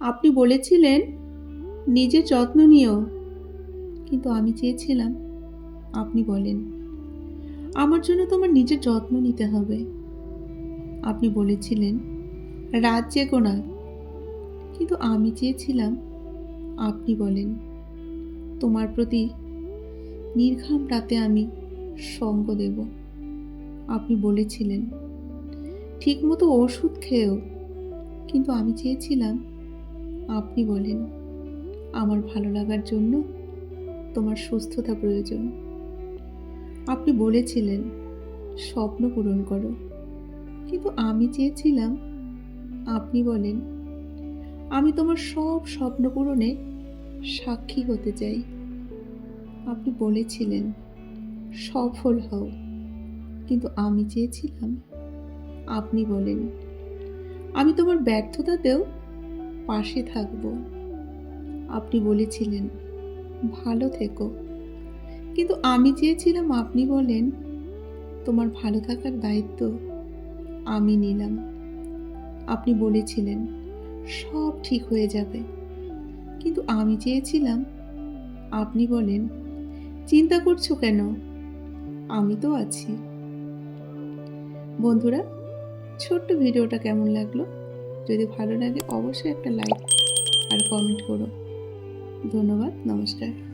আপনি বলেছিলেন, নিজের যত্ন নিও। কিন্তু আমি চেয়েছিলাম, আপনি বলেন, আমার জন্য তোমার নিজের যত্ন নিতে হবে। আপনি বলেছিলেন, রাত জেগো না। কিন্তু আমি চেয়েছিলাম, আপনি বলেন, তোমার প্রতি নির্ঘাম রাতে আমি সঙ্গ দেব। আপনি বলেছিলেন, ঠিকমতো ওষুধ খেয়েও। কিন্তু আমি চেয়েছিলাম আপনি বলেন, আমার ভালো লাগার জন্য তোমার সুস্থতা প্রয়োজন। আপনি বলেছিলেন, স্বপ্ন পূরণ করো। কিন্তু আমি চেয়েছিলাম, আপনি বলেন, আমি তোমার সব স্বপ্ন পূরণে সাক্ষী হতে চাই। আপনি বলেছিলেন, সফল হও। কিন্তু আমি চেয়েছিলাম, আপনি বলেন, আমি তোমার ব্যর্থতাতেও পাশে থাকব। আপনি বলেছিলেন, ভালো থেকো। কিন্তু আমি চেয়েছিলাম আপনি বলেন, তোমার ভালো থাকার দায়িত্ব আমি নিলাম। আপনি বলেছিলেন, সব ঠিক হয়ে যাবে। কিন্তু আমি চেয়েছিলাম, আপনি বলেন, চিন্তা করছ কেন? আমি তো আছি। বন্ধুরা, ছোট্ট ভিডিওটা কেমন লাগল? যদি ভালো লাগে অবশ্যই একটা লাইক আর কমেন্ট করো। ধন্যবাদ নমস্কার।